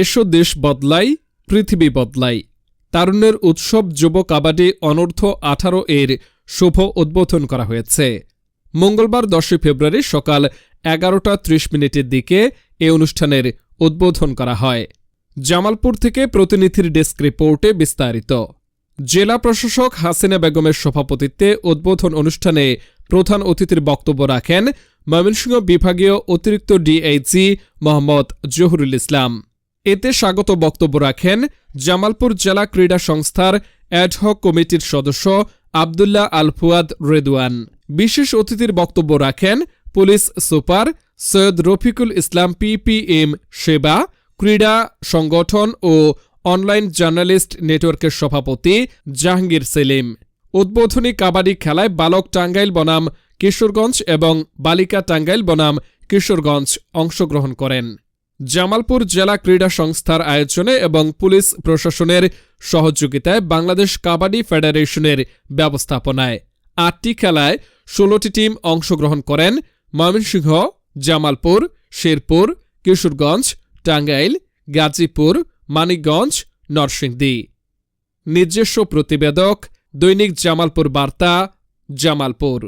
এসো দেশ বদলাই, পৃথিবী বদলাই। তারুণ্যের উৎসব যুব কাবাডি অনূর্ধ্ব আঠারো এর শুভ উদ্বোধন করা হয়েছে। মঙ্গলবার দশই ফেব্রুয়ারি সকাল এগারোটা ত্রিশ মিনিটের দিকে এ অনুষ্ঠানের উদ্বোধন করা হয়। জামালপুর থেকে প্রতিনিধির ডেস্ক রিপোর্টে বিস্তারিত। জেলা প্রশাসক হাসিনা বেগমের সভাপতিত্বে উদ্বোধন অনুষ্ঠানে প্রধান অতিথির বক্তব্য রাখেন ময়মনসিংহ বিভাগীয় অতিরিক্ত ডিএইচি মোহাম্মদ জহুরুল ইসলাম। এতে স্বাগত বক্তব্য রাখেন জামালপুর জেলা ক্রীড়া সংস্থার অ্যাডহক কমিটির সদস্য আবদুল্লাহ আল ফুয়াদ রেদওয়ান। বিশেষ অতিথির বক্তব্য রাখেন police super Syed Rafiqul Islam PPM সেবা, ক্রীড়া সংগঠন ও অনলাইন জার্নালিস্ট নেটওয়ার্কের সভাপতি জাহাঙ্গীর সেলিম। উদ্বোধনী কাবাডি খেলায় বালক টাঙ্গাইল বনাম কিশোরগঞ্জ এবং বালিকা টাঙ্গাইল বনাম কিশোরগঞ্জ অংশগ্রহণ করেন। জামালপুর জেলা ক্রীড়া সংস্থার আয়োজনে এবং পুলিশ প্রশাসনের সহযোগিতায় বাংলাদেশ কাবাডি ফেডারেশনের ব্যবস্থাপনায় আটটি খেলায় ষোলোটি টিম অংশগ্রহণ করেন ময়মনসিংহ, জামালপুর, শেরপুর, কিশোরগঞ্জ, টাঙ্গাইল, গাজীপুর, মানিকগঞ্জ, নরসিংদী। নিজস্ব প্রতিবেদক দৈনিক জামালপুর বার্তা, জামালপুর।